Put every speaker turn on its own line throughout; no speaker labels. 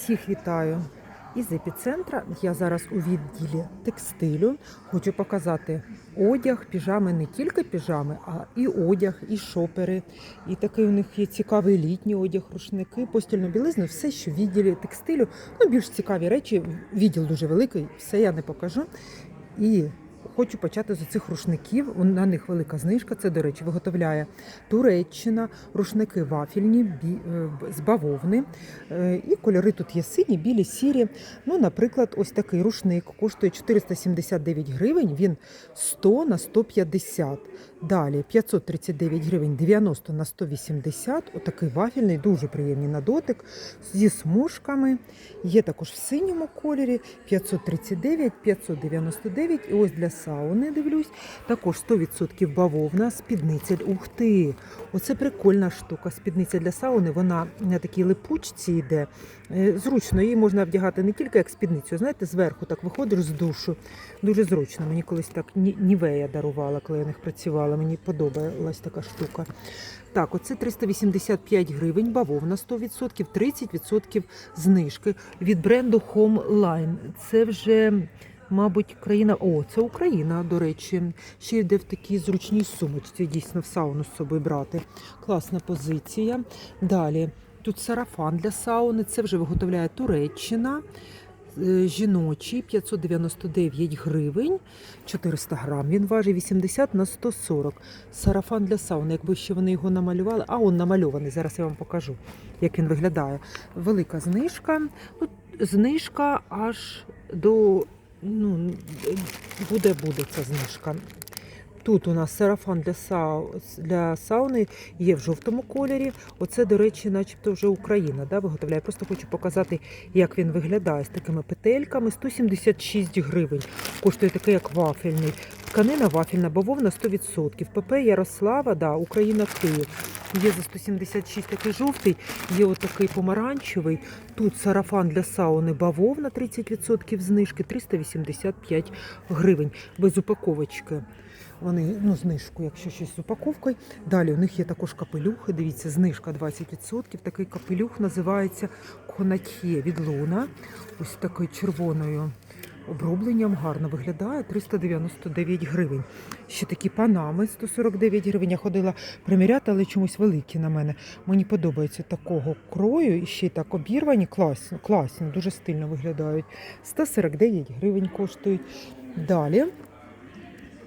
Всіх вітаю із епіцентра. Я зараз у відділі текстилю. Хочу показати одяг, піжами, не тільки піжами, а і одяг, і шопери. І такий у них є цікавий літній одяг, рушники, постільну білизну, все, що в відділі текстилю. Ну, більш цікаві речі. Відділ дуже великий, все я не покажу. І Хочу почати з цих рушників. На них велика знижка. Це, до речі, виготовляє Туреччина, рушники вафільні бі- е, з бавовни. Е, І кольори тут є сині, білі, сірі. Ну, наприклад, ось такий рушник коштує 479 гривень. Він 100 на 150. Далі 539 гривень 90 на 180. Отакий вафільний, дуже приємний на дотик зі смужками. Є також в синьому кольорі 539, 599. І ось для сауни дивлюсь. Також 100% бавовна, спідниця. Ух ти! Оце прикольна штука. Спідниця для сауни. Вона на такій липучці йде. Е, Зручно її можна вдягати не тільки як спідницю, знаєте, зверху так виходиш з душу. Дуже зручно. Мені колись так Нівея дарувала, коли я в них працювала. Мені подобалась така штука. Так, оце 385 гривень, бавовна 100%, 30% знижки від бренду Home Line. Це вже, мабуть, країна. О, це Україна, до речі. Ще йде в такій зручній сумочці, дійсно в сауну з собою брати. Класна позиція. Далі. Тут сарафан для сауни, це вже виготовляє Туреччина. Е, Жіночий 599 гривень, 400 грам. Він важить 80 на 140. Сарафан для сауни, якби ще вони його намалювали. А он намальований. Зараз я вам покажу, як він виглядає. Велика знижка. Ну, знижка аж до ну, буде буде ця знижка. Тут у нас сарафан для, сау, для сауни є в жовтому кольорі. Оце, до речі, начебто вже Україна да, виготовляє. Просто хочу показати, як він виглядає з такими петельками. 176 гривень. Коштує такий, як вафельний. Тканина вафельна, бавовна 100%. ПП Ярослава, да, Україна Київ. Є за 176 такий жовтий, є отакий помаранчевий. Тут сарафан для сауни бавовна 30% знижки, 385 гривень. Без упаковочки. Вони ну, знижку, якщо щось з упаковкою. Далі у них є також капелюхи. Дивіться, знижка 20%. Такий капелюх називається Конатьє від Луна. Ось такий червоною обробленням гарно виглядає 399 гривень. Ще такі панами 149 гривень. Я ходила приміряти, але чомусь великі на мене. Мені подобається такого крою і ще й так обірвані. Класно, класно, дуже стильно виглядають. 149 гривень коштують. Далі.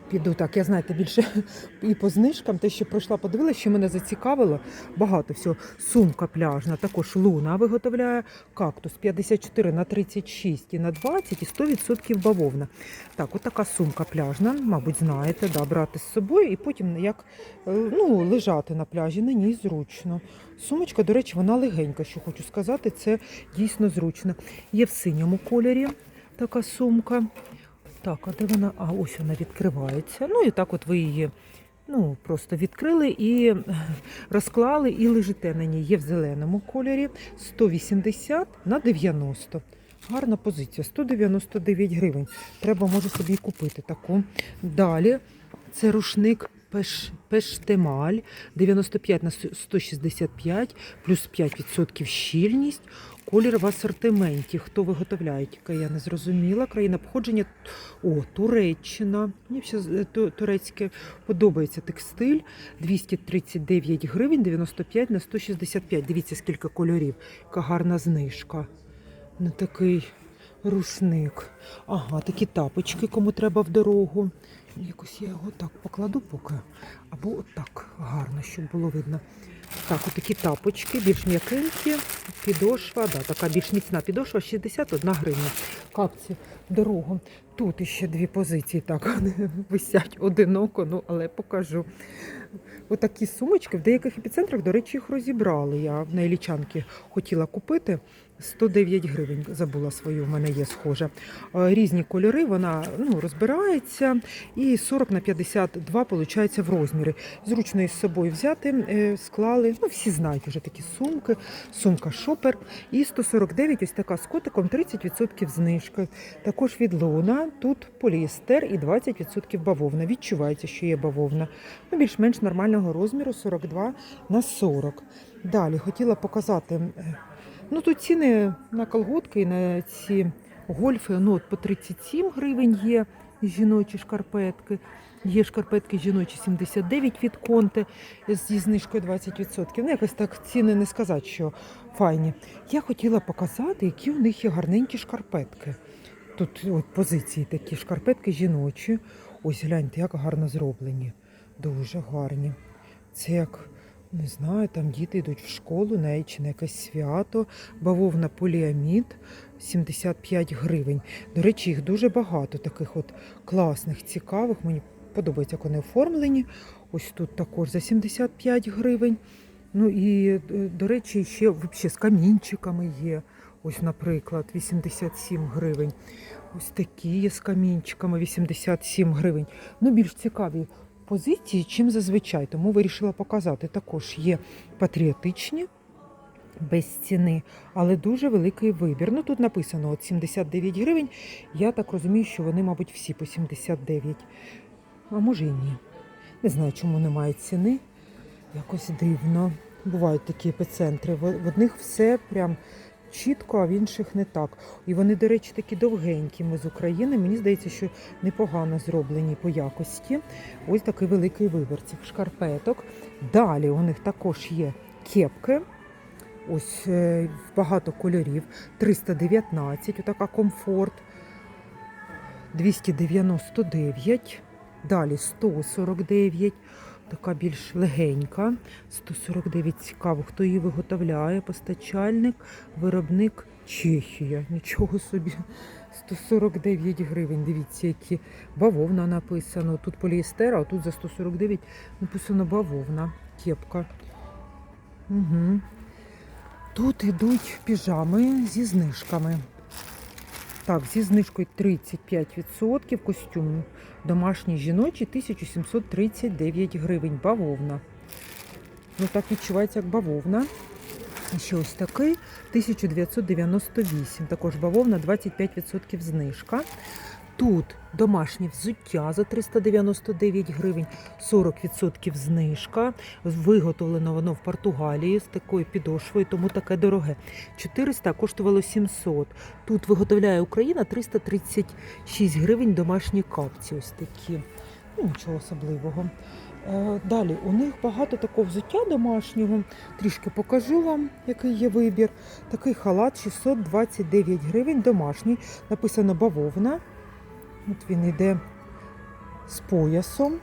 Піду так, я знаєте, більше і по знижкам, те, що пройшла, подивилася, що мене зацікавило. Багато всього. Сумка пляжна, також луна виготовляє кактус 54 на 36 і на 20 і 100% бавовна. Так, от така сумка пляжна, мабуть, знаєте, да, брати з собою і потім як е, ну, лежати на пляжі, на ній зручно. Сумочка, до речі, вона легенька, що хочу сказати, це дійсно зручно. Є в синьому кольорі така сумка. Так, а де вона? А ось вона відкривається. Ну і так от ви її ну, просто відкрили і е, розклали, і лежите на ній. Є в зеленому кольорі 180 на 90. Гарна позиція, 199 гривень. Треба, може, собі купити таку. Далі це рушник пеш, пештемаль 95 на 165, плюс 5% щільність. Колір в асортименті. Хто виготовляє, тільки я не зрозуміла. Країна походження о, Туреччина. Мені ще турецьке подобається текстиль. 239 гривень, 95 на 165. Дивіться, скільки кольорів. Яка гарна знижка. На такий рушник. Ага, такі тапочки, кому треба в дорогу. Якось я його так покладу поки. Або отак гарно, щоб було видно. Так, отакі тапочки, більш м'якенькі, підошва, да, така більш міцна підошва, 61 гривня. Капці дорогу. Тут іще дві позиції так висять одиноко, ну але покажу. Отакі сумочки в деяких епіцентрах, до речі, їх розібрали. Я в Найлічанки хотіла купити. 109 гривень забула свою, в мене є схожа. Е, Різні кольори, вона ну, розбирається. І 40 на 52 виходить в розмірі. Зручно із собою взяти, е, склали. Ну, всі знають вже такі сумки. Сумка шопер. І 149, ось така з котиком, 30% знижки. Також від луна. Тут поліестер і 20% бавовна. Відчувається, що є бавовна. Ну, більш-менш нормального розміру 42 на 40. Далі хотіла показати. Ну тут ціни на колготки і на ці гольфи, ну от по 37 гривень є жіночі шкарпетки. Є шкарпетки жіночі 79 від конте зі знижкою 20%. Ну, якось так ціни не сказати, що файні. Я хотіла показати, які у них є гарненькі шкарпетки. Тут от позиції такі шкарпетки жіночі. Ось гляньте, як гарно зроблені. Дуже гарні. Це як, не знаю, там діти йдуть в школу, навіть чи на якесь свято. Бавовна поліамід 75 гривень. До речі, їх дуже багато, таких от класних, цікавих. Мені подобається, як вони оформлені. Ось тут також за 75 гривень. Ну і, е, до речі, ще взагалі з камінчиками є. Ось, наприклад, 87 гривень. Ось такі є з камінчиками 87 гривень. Ну, більш цікаві позиції, чим зазвичай. Тому вирішила показати. Також є патріотичні без ціни, але дуже великий вибір. Ну тут написано от 79 гривень. Я так розумію, що вони, мабуть, всі по 79. А може і ні. Не знаю, чому немає ціни. Якось дивно. Бувають такі епіцентри. В одних все прям чітко, а в інших не так. І вони, до речі, такі довгенькі. Ми з України. Мені здається, що непогано зроблені по якості. Ось такий великий вибір цих шкарпеток. Далі у них також є кепки. Ось е, багато кольорів. 319, отака комфорт. 299. Далі 149. Така більш легенька. 149 цікаво, хто її виготовляє. Постачальник, виробник Чехія. Нічого собі. 149 гривень. Дивіться, які бавовна написано. Тут поліестер, а тут за 149 написано бавовна. Кепка. Угу. Тут йдуть піжами зі знижками. Так, зі знижкою 35%. Костюм домашній жіночий 1739 гривень. Бавовна. Ну так відчувається, як бавовна. І ще ось такий 1998. Також бавовна 25% знижка. Тут домашнє взуття за 399 гривень, 40% знижка. Виготовлено воно в Португалії з такою підошвою, тому таке дороге. 400 коштувало 700. Тут виготовляє Україна 336 гривень домашні капці. Ось такі. Ну, нічого особливого. Е, Далі у них багато такого взуття домашнього. Трішки покажу вам, який є вибір. Такий халат 629 гривень домашній. Написано бавовна. От він йде з поясом.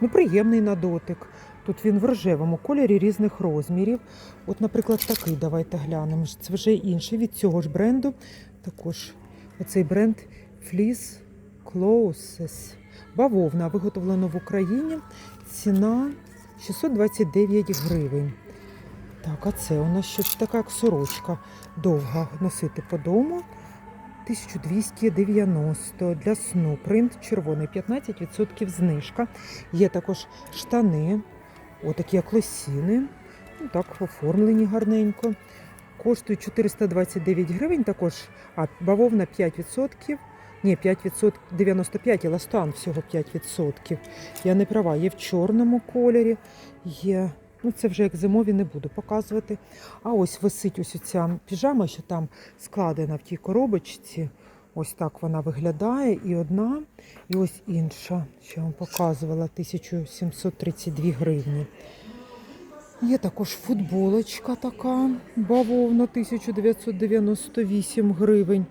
Ну, приємний на дотик. Тут він в рожевому кольорі різних розмірів. От, наприклад, такий давайте глянемо. Це вже інший від цього ж бренду. Також оцей бренд Fleece Clothes. Бавовна виготовлено в Україні. Ціна 629 гривень. Так, а це у нас щось така як сорочка довга носити по дому. 1290 для сну. Принт червоний, 15% знижка. Є також штани, отакі як лосіни. Ну, так, оформлені гарненько. Коштують 429 гривень. Також а, бавовна 5%. Ні, 5%, 95, еластан всього 5%. Я не права, є в чорному кольорі, є. Ну, це вже як зимові не буду показувати. А ось висить ось ця піжама, що там складена в тій коробочці. Ось так вона виглядає. І одна, і ось інша, що я вам показувала, 1732 гривні. Є також футболочка така, бавовна 1998 гривень.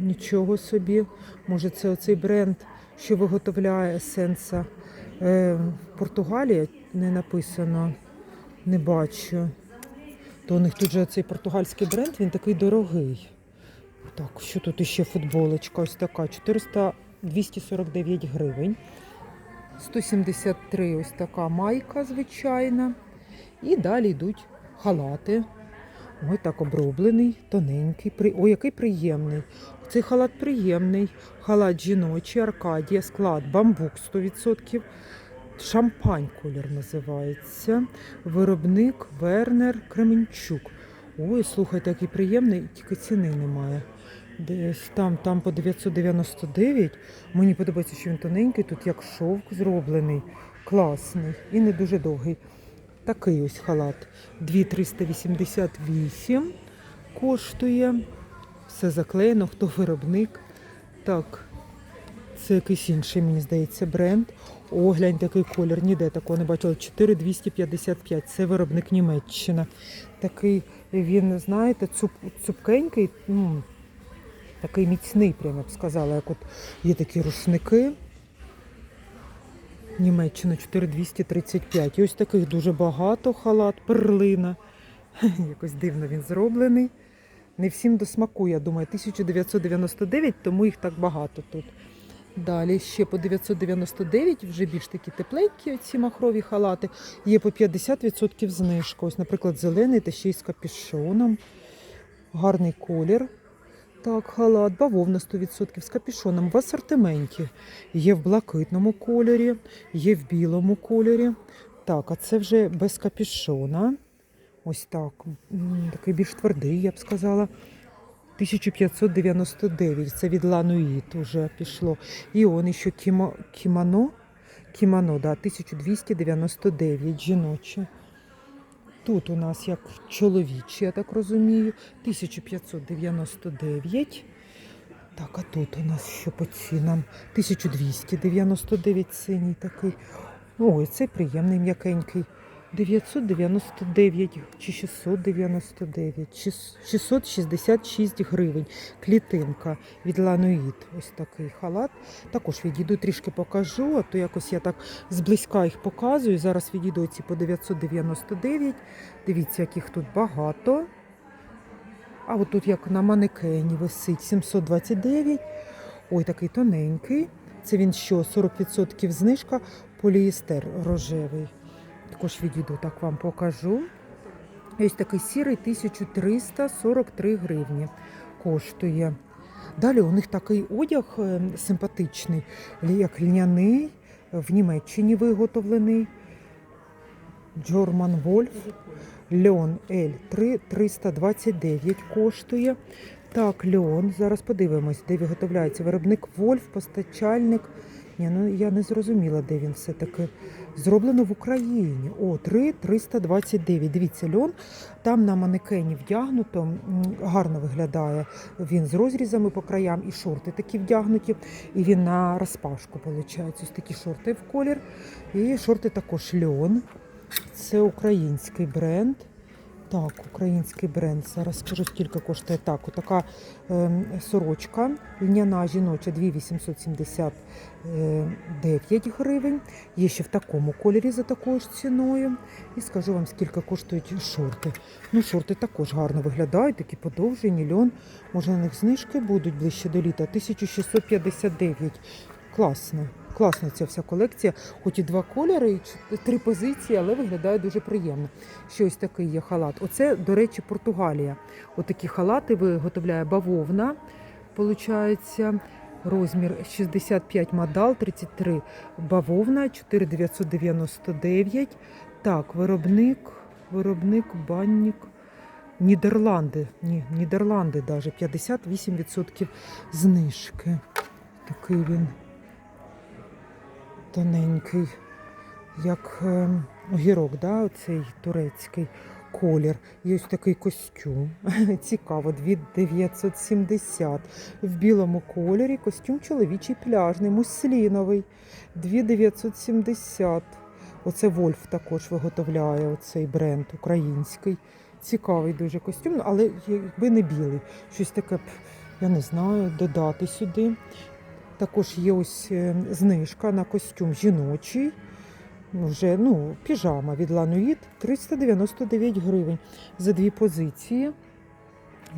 Нічого собі. Може, це оцей бренд, що виготовляє есенса е, Португалія, не написано, не бачу. То у них тут же цей португальський бренд, він такий дорогий. Так, що тут іще футболочка? Ось така. 400, 249 гривень. 173 ось така майка звичайна. І далі йдуть халати. Ой, так оброблений, тоненький. Ой, який приємний. Цей халат приємний. Халат жіночий, Аркадія, склад, бамбук 100%. Шампань колір називається. Виробник Вернер Кременчук. Ой, слухайте, який приємний, тільки ціни немає. Десь там, там по 999. Мені подобається, що він тоненький, тут як шовк зроблений, класний і не дуже довгий. Такий ось халат. 2388 коштує. Все заклеєно, хто виробник. Так, це якийсь інший, мені здається, бренд. О, глянь, такий колір. Ніде такого не бачила. 4255. Це виробник Німеччина. Такий він, знаєте, цуп, цупкенький, ну, такий міцний, прямо б сказала, як от є такі рушники. Німеччина 4235. І ось таких дуже багато халат, перлина. Якось дивно він зроблений. Не всім до смаку, я думаю, 1999, тому їх так багато тут. Далі ще по 999, вже більш такі тепленькі ці махрові халати. Є по 50% знижка. Ось, наприклад, зелений та ще й з капюшоном. Гарний колір. Так, халат, бавовна 100% з капюшоном в асортименті. Є в блакитному кольорі, є в білому кольорі. Так, а це вже без капюшона. Ось так. Такий більш твердий, я б сказала. 1599. Це від Лануїт уже пішло. І он ще кімо, кімоно. Кімоно, да, 1299 жіноче. Тут у нас як чоловічі, я так розумію, 1599. Так, а тут у нас що по цінам? 1299 синій такий. Ой, цей приємний м'якенький. 999 чи 699, чи 666 гривень. Клітинка від Лануїд. Ось такий халат. Також відійду трішки покажу, а то якось я так зблизька їх показую. Зараз відійду ці по 999. Дивіться, яких тут багато. А от тут як на манекені висить 729. Ой, такий тоненький. Це він що, 40% знижка, поліестер рожевий. Також відійду, так вам покажу. Ось такий сірий 1343 гривні коштує. Далі у них такий одяг е, симпатичний, як льняний, в Німеччині виготовлений. Джорман Вольф. Льон L3 329 коштує. Так, льон. Зараз подивимось, де виготовляється виробник Вольф, постачальник. Ні, ну я не зрозуміла, де він все-таки. Зроблено в Україні. О, 3 329. Дивіться, льон. Там на манекені вдягнуто. Гарно виглядає. Він з розрізами по краям і шорти такі вдягнуті. І він на розпашку, виходить. Ось такі шорти в колір. І шорти також льон. Це український бренд. Так, український бренд. Зараз скажу, скільки коштує. Так, отака ем, сорочка льняна жіноча 2879 гривень. Є ще в такому кольорі за такою ж ціною. І скажу вам, скільки коштують шорти. Ну, шорти також гарно виглядають, такі подовжені, льон. Може, на них знижки будуть ближче до літа. 1659. Класно. Класна ця вся колекція, хоч і два кольори, і три позиції, але виглядає дуже приємно. Ще ось такий є халат. Оце, до речі, Португалія. Отакі халати виготовляє бавовна. Получається розмір 65 модал, 33 бавовна, 4999. Так, виробник, виробник, банник. Нідерланди. Ні, Нідерланди навіть 58% знижки. Такий він тоненький, як е, огірок, да, оцей турецький колір. І ось такий костюм. Цікаво, 2970. В білому кольорі костюм чоловічий пляжний, мусліновий. 2970. Оце Вольф також виготовляє оцей бренд український. Цікавий дуже костюм, але якби не білий. Щось таке, б, я не знаю, додати сюди. Також є ось е, знижка на костюм жіночий. Вже ну, піжама від Лануїд 399 гривень за дві позиції.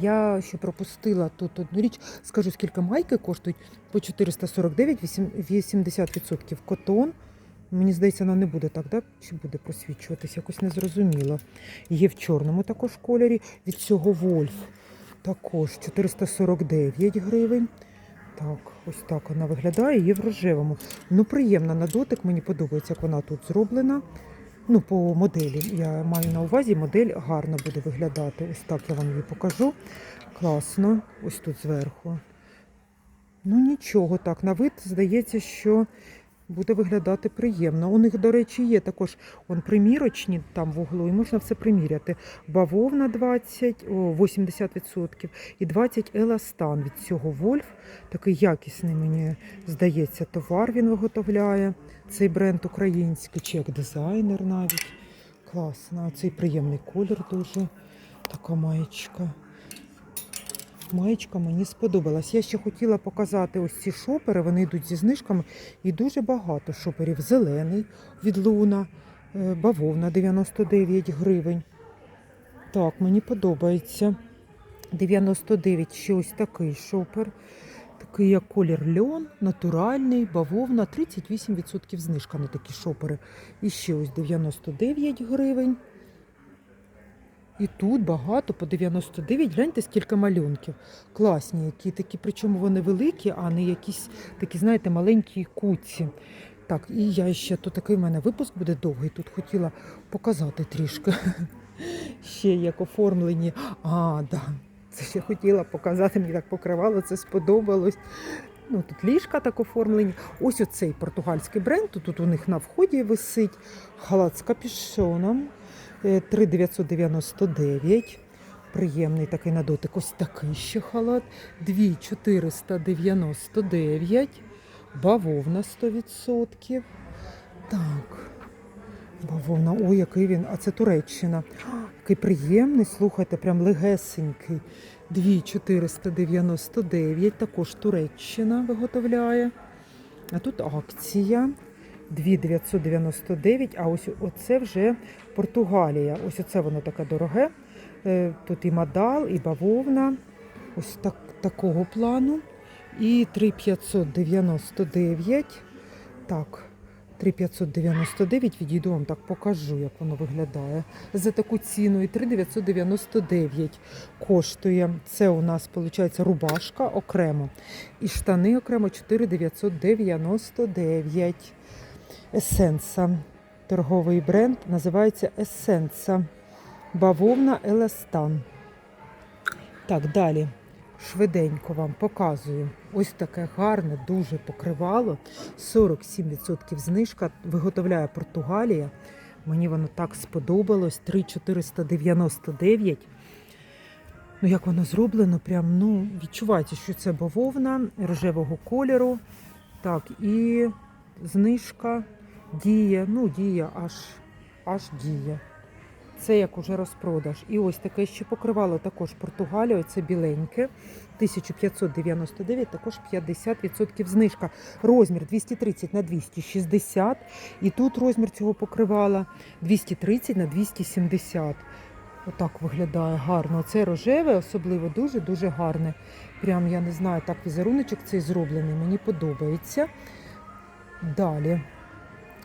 Я ще пропустила тут одну річ. Скажу, скільки майки коштують по 449, 80% котон. Мені здається, вона не буде так, да? чи буде просвічуватись, якось незрозуміло. Є в чорному також кольорі. Від цього Вольф також 449 гривень. Так, ось так вона виглядає. Є в рожевому. Ну, приємна на дотик, мені подобається, як вона тут зроблена. Ну, по моделі. Я маю на увазі, модель гарно буде виглядати. Ось так я вам її покажу. Класно. Ось тут зверху. Ну, нічого так. На вид здається, що буде виглядати приємно. У них, до речі, є також он, примірочні там в углу, і можна все приміряти. Бавовна 20, о, 80% і 20 еластан від цього Вольф. Такий якісний, мені здається, товар він виготовляє. Цей бренд український, чи як дизайнер навіть. Класно. Цей приємний колір дуже. Така маєчка. Маєчка мені сподобалась. Я ще хотіла показати ось ці шопери. Вони йдуть зі знижками. І дуже багато шоперів. Зелений від Луна, е, бавовна 99 гривень. Так, мені подобається. 99 ще ось такий шопер. Такий як колір льон, натуральний, бавовна, 38% знижка на такі шопери. І ще ось 99 гривень. І тут багато по 99. Гляньте, скільки малюнків. Класні, які такі, причому вони великі, а не якісь такі, знаєте, маленькі куці. Так, і я ще тут такий в мене випуск буде довгий. Тут хотіла показати трішки. Ще як оформлені. А, да. Це ще хотіла показати, мені так покривало, це сподобалось. Ну, тут ліжка так оформлені. Ось оцей португальський бренд. Тут у них на вході висить халат з капюшоном. Е, 3,999. Приємний такий на дотик. Ось такий ще халат. 2,499. Бавовна 100%. Так. Бавовна, ой, який він. А це Туреччина. Який приємний, слухайте, прям легесенький. 2,499. Також Туреччина виготовляє. А тут акція. 2,999, а ось оце вже Португалія. Ось оце воно таке дороге. Е, Тут і мадал, і бавовна. Ось так, такого плану. І 3,599. Так, 3,599. Відійду вам так покажу, як воно виглядає. За таку ціну. І 3,999 коштує. Це у нас, виходить, рубашка окремо. І штани окремо 4,999. Есенса. Торговий бренд називається Есенса. Бавовна Еластан. Так, далі. Швиденько вам показую. Ось таке гарне, дуже покривало. 47% знижка. Виготовляє Португалія. Мені воно так сподобалось. 3,499. Ну, як воно зроблено, прям, ну, відчувається, що це бавовна рожевого кольору. Так, і знижка діє, ну, діє аж, аж діє. Це як уже розпродаж. І ось таке ще покривало також Португалію, це біленьке. 1599, також 50% знижка. Розмір 230 на 260. І тут розмір цього покривала 230 на 270. Отак виглядає гарно. Це рожеве, особливо дуже-дуже гарне. Прям, я не знаю, так візеруночок цей зроблений. Мені подобається. Далі.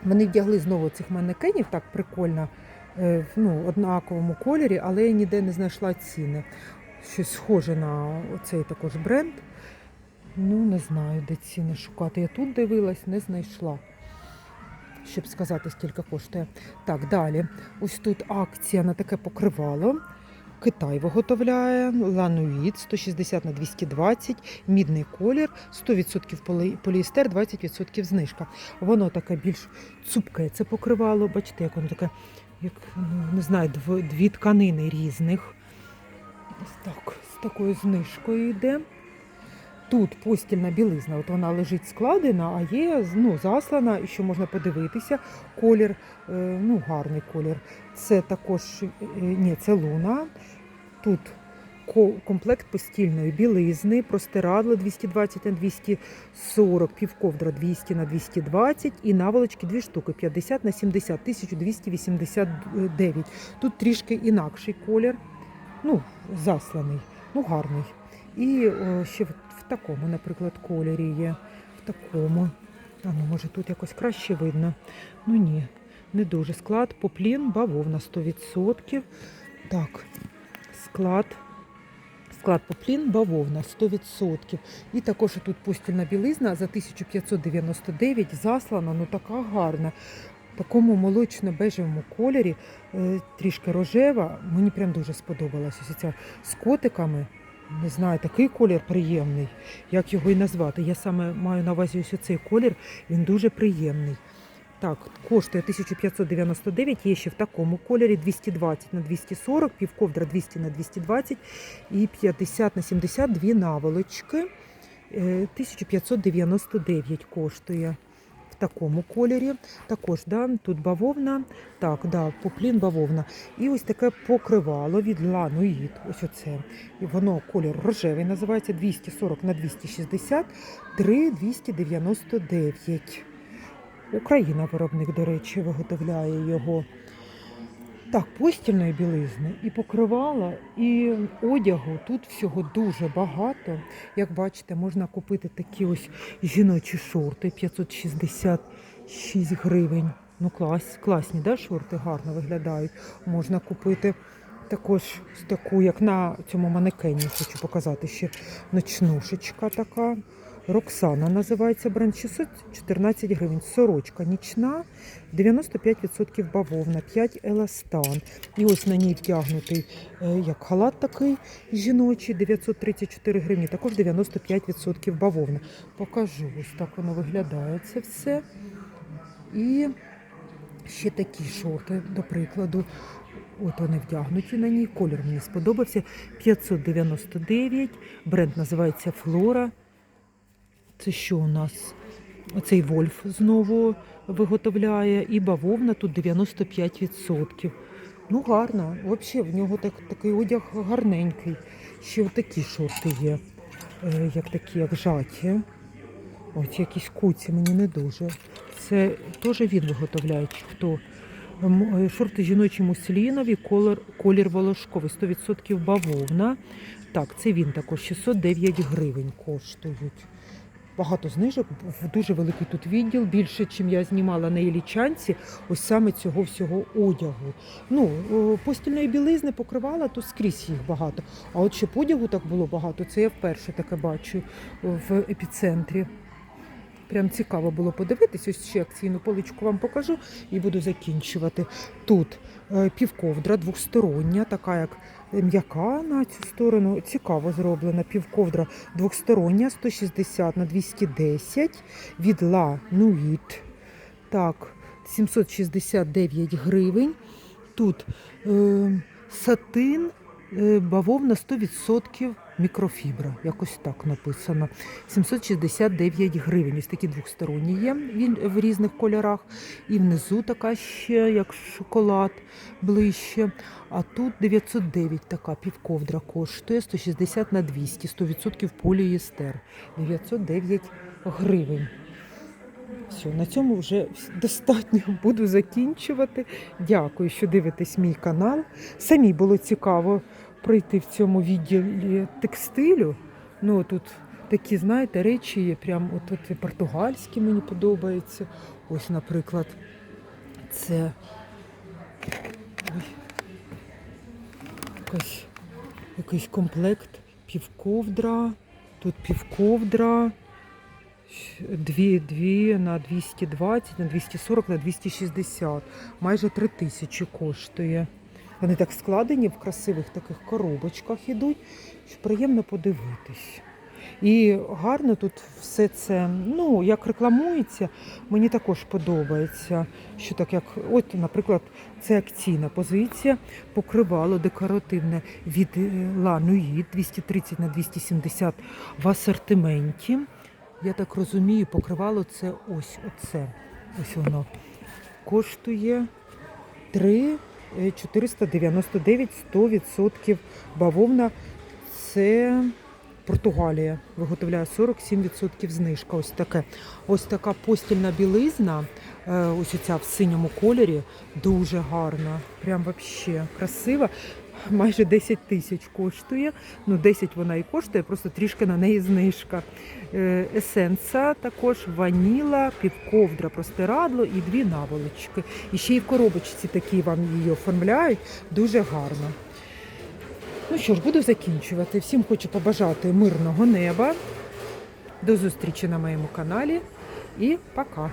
Вони вдягли знову цих манекенів, так прикольно, е, в ну, однаковому кольорі, але я ніде не знайшла ціни. Щось схоже на цей також бренд. Ну, не знаю, де ціни шукати. Я тут дивилась, не знайшла. Щоб сказати, скільки коштує. Так, далі. Ось тут акція на таке покривало. Китай виготовляє лануїд 160 на 220, мідний колір, 100% поліестер, 20% знижка. Воно таке більш цупке. Це покривало. Бачите, як воно таке, як ну, не знаю, дві тканини різних. Ось так, з такою знижкою йде. Тут постільна білизна, от вона лежить складена, а є ну, заслана, що можна подивитися. Колір, е, ну, гарний колір. Це також е, ні, це луна. Тут комплект постільної білизни, простирадло 220 на 240, півковдра 200 на 220 і наволочки дві штуки 50 на 70, 1289. Тут трішки інакший колір, ну, засланий, ну гарний. І о, ще в, в такому, наприклад, кольорі є. В такому. А ну, може тут якось краще видно. Ну ні, не дуже. Склад поплін, бавовна 100%. Так, склад. Склад поплін, бавовна 100%. І також тут постільна білизна за 1599 заслана, ну така гарна. В такому молочно-бежевому кольорі, е, трішки рожева. Мені прям дуже сподобалась ось ця з котиками. не знаю, такий колір приємний. Як його і назвати? Я саме маю на увазі ось цей колір, він дуже приємний. Так, коштує 1599, є ще в такому кольорі 220 на 240, півковдра 200 на 220 і 50 на 72 наволочки. Е, 1599 коштує в такому кольорі. Також да, тут бавовна, так, да, поплін бавовна. І ось таке покривало від лануїд. Ось оце. І воно колір рожевий називається 240 на 260, 3 299. Україна виробник, до речі, виготовляє його. Так, постільної білизни і покривала, і одягу тут всього дуже багато. Як бачите, можна купити такі ось жіночі шорти 566 гривень. Ну, клас, класні, да, шорти гарно виглядають. Можна купити також таку, як на цьому манекені, хочу показати ще ночнушечка така. Роксана називається бренд 614 гривень. Сорочка нічна, 95% бавовна, 5 еластан. І ось на ній втягнутий е, як халат такий жіночий, 934 гривні, також 95% бавовна. Покажу, ось так воно виглядає це все. І ще такі шорти, до прикладу. От вони вдягнуті на ній. Колір мені сподобався. 599. Бренд називається Флора. Це що у нас? Оцей Вольф знову виготовляє. І бавовна тут 95%. Ну, гарно. Взагалі, в нього так, такий одяг гарненький. Ще отакі шорти є, е, як такі, як жаті. Ось якісь куці, мені не дуже. Це теж він виготовляє, хто. М, е, Шорти жіночі муслінові, колір, колір волошковий, 100% бавовна. Так, це він також 609 гривень коштують. Багато знижок, дуже великий тут відділ, більше, чим я знімала на Ілічанці, ось саме цього всього одягу. Ну, постільної білизни покривала, то скрізь їх багато. А от щоб одягу так було багато, це я вперше таке бачу в епіцентрі. Прям цікаво було подивитись. Ось ще акційну поличку вам покажу і буду закінчувати. Тут е, півковдра двостороння, така як м'яка на цю сторону. Цікаво зроблена. Півковдра двостороння, 160 на 210 від La Nuit. Так, 769 гривень. Тут е, сатин, е, бавовна 100% мікрофібра. Якось так написано. 769 гривень. Ось такі двосторонні є він в різних кольорах. І внизу така ще, як шоколад ближче. А тут 909 така півковдра коштує 160 на 200, 100% полієстер. 909 гривень. Все, на цьому вже достатньо буду закінчувати. Дякую, що дивитесь мій канал. Самі було цікаво пройти в цьому відділі текстилю. Ну тут такі, знаєте, речі є, прям от, от португальські мені подобаються. Ось, наприклад, це ой, якась, якийсь комплект півковдра. Тут півковдра. Дві, дві на 220, на 240, на 260. Майже 3 тисячі коштує. Вони так складені в красивих таких коробочках ідуть, що приємно подивитись. І гарно тут все це, ну, як рекламується, мені також подобається. Що так як, от, наприклад, це акційна позиція, покривало декоративне від е, Nuit 230 на 270 в асортименті. Я так розумію, покривало це ось оце. Ось воно коштує 3 е, 499, 100% бавовна. Це Португалія виготовляє 47% знижка. Ось таке. Ось така постільна білизна. е, Ось оця в синьому кольорі. Дуже гарна. Прям вообще красива. Майже 10 тисяч коштує. Ну, 10 вона і коштує, просто трішки на неї знижка. Е, Есенса також ваніла, півковдра, простирадло і дві наволочки. І ще й в коробочці такі вам її оформляють. Дуже гарно. Ну що ж, буду закінчувати. Всім хочу побажати мирного неба. До зустрічі на моєму каналі і пока.